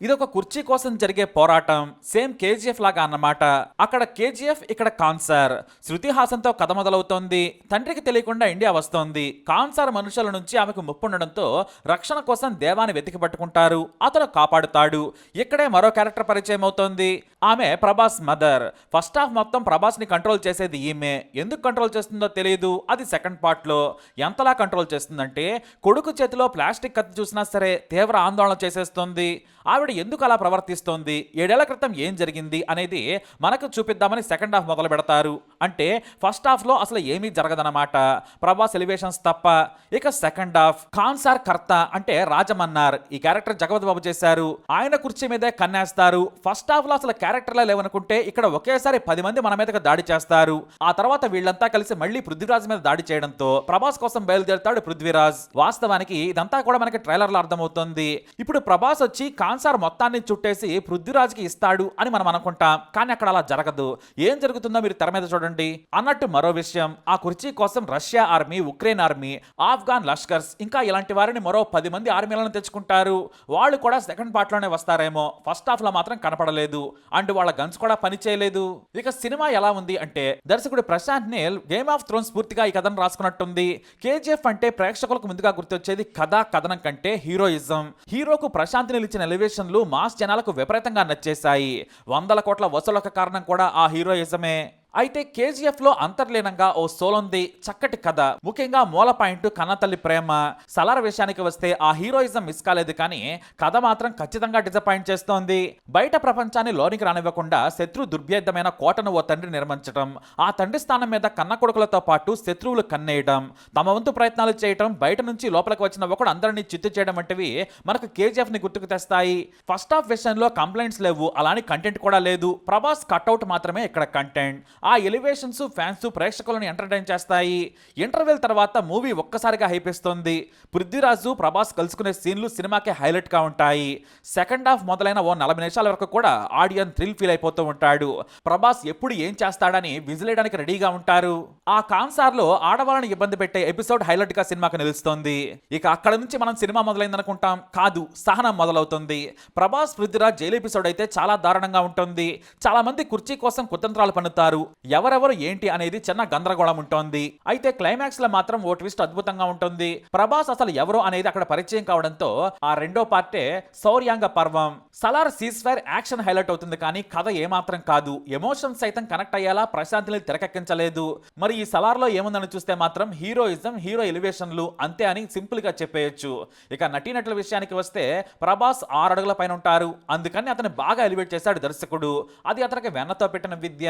ఇదొక కుర్చీ కోసం జరిగే పోరాటం సేమ్ కేజీఎఫ్ లాగా అన్నమాట. అక్కడ కేజీఎఫ్ ఇక్కడ కాన్సార్ శృతి హాసన్తో కథ మొదలవుతోంది. తండ్రికి తెలియకుండా ఇండియా వస్తోంది. కాన్సార్ మనుషుల నుంచి ఆమెకు ముప్పుండడంతో రక్షణ కోసం దేవాన్ని వెతికి పట్టుకుంటారు. అతను కాపాడుతాడు. ఇక్కడే మరో క్యారెక్టర్ పరిచయం అవుతోంది. ఆమె ప్రభాస్ మదర్. ఫస్ట్ హాఫ్ మొత్తం ప్రభాస్ని కంట్రోల్ చేసేది ఈమె. ఎందుకు కంట్రోల్ చేస్తుందో తెలియదు అది సెకండ్ పార్ట్లో ఎంతలా కంట్రోల్ చేస్తుందంటే కొడుకు చేతిలో ప్లాస్టిక్ కత్తి చూసినా సరే తీవ్ర ఆందోళన చేసేస్తోంది. ఆవిడ ఎందుకు అలా ప్రవర్తిస్తోంది? ఏడేళ్ళ క్రితం ఏం జరిగింది అనేది మనకు చూపిద్దామని సెకండ్ హాఫ్ మొదలు పెడతారు. అంటే ఫస్ట్ హాఫ్లో అసలు ఏమీ జరగదన్నమాట. ప్రభాస్ ఎలివేషన్స్ తప్ప ఇక సెకండ్ హాఫ్. కాన్సార్ కర్త అంటే రాజమన్నార్. ఈ క్యారెక్టర్ జగవత్ బాబు చేశారు. ఆయన కుర్చీ మీదే కన్నేస్తారు. ఫస్ట్ హాఫ్లో అసలు క్యారెక్టర్లా లేవనుకుంటే ఇక్కడ ఒకేసారి పది మంది మన మీదకి దాడి చేస్తారు. ఆ తర్వాత వీళ్ళంతా కలిసి మళ్ళీ పృథ్వీరాజ్ మీద దాడి చేయడంతో ప్రభాస్ కోసం బయలుదేరుతాడు పృథ్వీరాజ్. వాస్తవానికి ఇదంతా కూడా మనకి ట్రైలర్లో అర్థమవుతుంది. ఇప్పుడు ప్రభాస్ వచ్చి కాన్సార్ మొత్తాన్ని చుట్టేసి పృథ్వీరాజ్కి ఇస్తాడు అని మనం అనుకుంటాం. కానీ అక్కడ అలా జరగదు. ఏం జరుగుతుందో మీరు తెర మీద చూడండి. అన్నట్టు మరో విషయం. ఆ కుర్చీ కోసం Russia army Ukraine army Afghan Lashkars ఇంకా ఇలాంటి వారిని మరో పది మంది ఆర్మీలను తెచ్చుకుంటారు. వాళ్ళు కూడా సెకండ్ పార్ట్లోనే వస్తారేమో. ఫస్ట్ హాఫ్లో మాత్రం కనపడలేదు. అండ్ వాళ్ళ గన్స్ కూడా పని చేయలేదు. ఇక సినిమా ఎలా ఉంది అంటే దర్శకుడు Prashanth Neel game of thrones పూర్తిగా ఈ కథను రాసుకున్నట్టుంది. కేజీఎఫ్ అంటే ప్రేక్షకులకు ముందుగా గుర్తొచ్చేది కథ కథనం కంటే హీరోయిజం. హీరోకు ప్రశాంత్ నిలిచిన ఎలివేషన్ ఎలివేషన్లు మాస్ జనాలకు విపరీతంగా నచ్చేశాయి. వందల కోట్ల వసూలకు కారణం కూడా ఆ హీరోయిజమే. అయితే కేజీఎఫ్లో అంతర్లీనంగా ఓ సోలొంది చక్కటి కథ ముఖ్యంగా మూల పాయింట్ కన్నతల్లి ప్రేమ. సలార్ విషయానికి వస్తే ఆ హీరోయిజం మిస్ కాలేదు కానీ కథ మాత్రం ఖచ్చితంగా డిసప్పాయింట్ చేస్తోంది. బయట ప్రపంచాన్ని లోనికి రానివ్వకుండా శత్రు దుర్భేదమైన కోటను ఓ తండ్రి నిర్మించడం ఆ తండ్రి స్థానం మీద కన్న కొడుకులతో పాటు శత్రువులు కన్నేయడం తమ వంతు ప్రయత్నాలు చేయడం బయట నుంచి లోపలికి వచ్చిన ఒకడు అందరినీ చిత్తు చేయడం వంటివి మనకు కేజీఎఫ్ని గుర్తుకు తెస్తాయి. ఫస్ట్ హాఫ్ విషయంలో కంప్లైంట్స్ లేవు అలానే కంటెంట్ కూడా లేదు. ప్రభాస్ కట్అవుట్ మాత్రమే ఇక్కడ కంటెంట్. ఆ ఎలివేషన్స్ ఫ్యాన్స్ ప్రేక్షకులను ఎంటర్టైన్ చేస్తాయి. ఇంటర్వెల్ తర్వాత మూవీ ఒక్కసారిగా హైపిస్తుంది. పృథ్వీరాజు ప్రభాస్ కలుసుకునే సీన్లు సినిమాకే హైలైట్గా ఉంటాయి. సెకండ్ హాఫ్ మొదలైన ఓ నలభై నిమిషాల వరకు కూడా ఆడియన్ థ్రిల్ ఫీల్ అయిపోతూ ఉంటాడు. ప్రభాస్ ఎప్పుడు ఏం చేస్తాడని విజిలేయడానికి రెడీగా ఉంటారు. ఆ కాన్సార్లో ఆడవాళ్ళని ఇబ్బంది పెట్టే ఎపిసోడ్ హైలైట్గా సినిమాకి ఇక అక్కడ నుంచి మనం సినిమా మొదలైందనుకుంటాం. కాదు సహనం మొదలవుతుంది. ప్రభాస్ పృథ్వీరాజ్ జైలు ఎపిసోడ్ అయితే చాలా దారుణంగా ఉంటుంది. చాలామంది కుర్చీ కోసం కుతంత్రాలు పన్నుతారు. ఎవరెవరు ఏంటి అనేది చిన్న గందరగోళం ఉంటుంది. అయితే క్లైమాక్స్లో మాత్రం ఓ ట్విస్ట్ అద్భుతంగా ఉంటుంది. ప్రభాస్ అసలు ఎవరు అనేది అక్కడ పరిచయం కావడంతో ఆ రెండో పార్టే Shouryanga Parvam. Salaar cease fire action highlight అవుతుంది కానీ కథ ఏమాత్రం కాదు. ఎమోషన్ సైతం కనెక్ట్ అయ్యేలా ప్రశాంతిని తెరకెక్కించలేదు. మరి ఈ సలార్లో ఏముందని చూస్తే మాత్రం హీరోయిజం హీరో ఎలివేషన్లు అంతే అని సింపుల్గా చెప్పేయచ్చు. ఇక నటీనటుల విషయానికి వస్తే ప్రభాస్ ఆరు అడుగుల పైన ఉంటారు. అందుకని అతను బాగా ఎలివేట్ చేశాడు దర్శకుడు. అది అతనికి వెన్నతో పెట్టిన విద్య.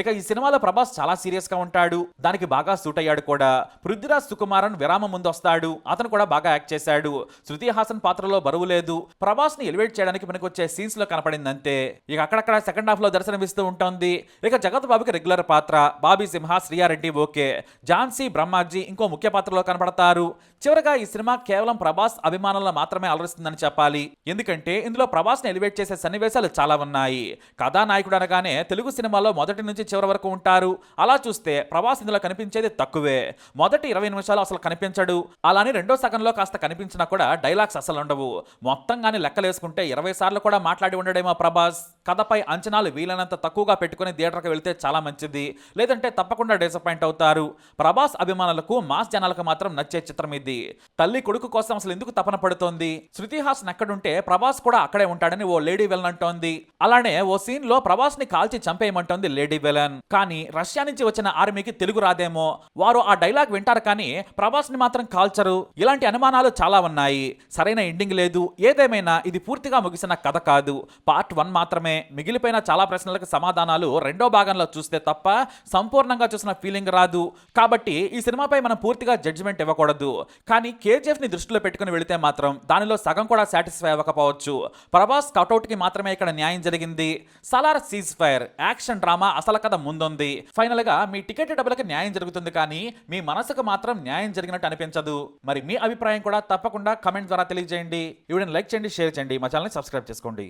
ఇక ఈ ఈ సినిమాలో ప్రభాస్ చాలా సీరియస్గా ఉంటాడు. దానికి బాగా సూట్ అయ్యాడు కూడా. పృథ్వీరాజ్ సుకుమారన్ విరామం ముందు వస్తాడు అతను కూడా బాగా యాక్ట్ చేశాడు. శృతి హాసన్ పాత్రలో బరువు లేదు. ప్రభాస్ని ఎలివేట్ చేయడానికి పనికొచ్చే సీన్స్లో కనపడింది అంతే ఇక అక్కడక్కడ సెకండ్ హాఫ్లో దర్శనమిస్తూ ఉంటుంది. ఇక జగత్ బాబుకి రెగ్యులర్ పాత్ర. బాబీ సింహ శ్రీయారెడ్డి ఓకే. ఝాన్సీ బ్రహ్మాజీ ఇంకో ముఖ్య పాత్రలో కనపడతారు చివరగా ఈ సినిమా కేవలం ప్రభాస్ అభిమానులను మాత్రమే అలరిస్తుందని చెప్పాలి. ఎందుకంటే ఇందులో ప్రభాస్ని ఎలివేట్ చేసే సన్నివేశాలు చాలా ఉన్నాయి. కథానాయకుడు అనగానే తెలుగు సినిమాలో మొదటి నుంచి చివరి వరకు ఉంటారు? అలా చూస్తే ప్రభాస్ ఇందులో కనిపించేది తక్కువే. మొదటి ఇరవై నిమిషాలు అసలు కనిపించడు. అలానే రెండో సగంలో కాస్త కనిపించినా కూడా డైలాగ్స్ అసలు ఉండవు. మొత్తంగానే లెక్కలేసుకుంటే ఇరవై సార్లు కూడా మాట్లాడి ఉండడేమో ప్రభాస్. కథపై అంచనాలు వీలైనంత తక్కువగా పెట్టుకుని థియేటర్కి వెళ్తే చాలా మంచిది. లేదంటే తప్పకుండా డిసప్పాయింట్ అవుతారు. ప్రభాస్ అభిమానులకు మాస్ జనాలకు మాత్రం నచ్చే చిత్రం ఇది. తల్లి కొడుకు కోసం అసలు ఎందుకు తపన పడుతోంది? శృతి హాసన్ ఎక్కడుంటే ప్రభాస్ కూడా అక్కడే ఉంటాడని ఓ లేడీ విలన్ అంటోంది. అలానే ఓ సీన్లో ప్రభాస్ని కాల్చి చంపేయమంటోంది లేడీ వెలన్ విలన్. కానీ రష్యా నుంచి వచ్చిన ఆర్మీకి తెలుగు రాదేమో. వారు ఆ డైలాగ్ వింటారు కానీ ప్రభాస్ని మాత్రం కాల్చరు. ఇలాంటి అనుమానాలు చాలా ఉన్నాయి. సరైన ఎండింగ్ లేదు. ఏదేమైనా ఇది పూర్తిగా ముగిసిన కథ కాదు. పార్ట్ వన్ మాత్రమే. మిగిలిపోయిన చాలా ప్రశ్నలకు సమాధానాలు రెండో భాగంలో చూస్తే తప్ప సంపూర్ణంగా చూసిన ఫీలింగ్ రాదు. కాబట్టి ఈ సినిమాపై మనం పూర్తిగా జడ్జిమెంట్ ఇవ్వకూడదు. కానీ కేజీఎఫ్ని దృష్టిలో పెట్టుకుని వెళితే మాత్రం దానిలో సగం కూడా సాటిస్ఫై అవ్వకపోవచ్చు. ప్రభాస్ కటౌట్కి మాత్రమే ఇక్కడ న్యాయం జరిగింది. Salaar cease fire action drama అసలు కథ ముందుంది. ఫైనల్గా మీ టికెట్ డబ్బులకు న్యాయం జరుగుతుంది కానీ మీ మనసుకు మాత్రం న్యాయం జరిగినట్టు అనిపించదు. మరి మీ అభిప్రాయం కూడా తప్పకుండా కమెంట్ ద్వారా తెలియజేయండి. ఈ వీడియోని లైక్ చేయండి షేర్ చేయండి. మా ఛానల్ని సబ్స్క్రైబ్ చేసుకోండి.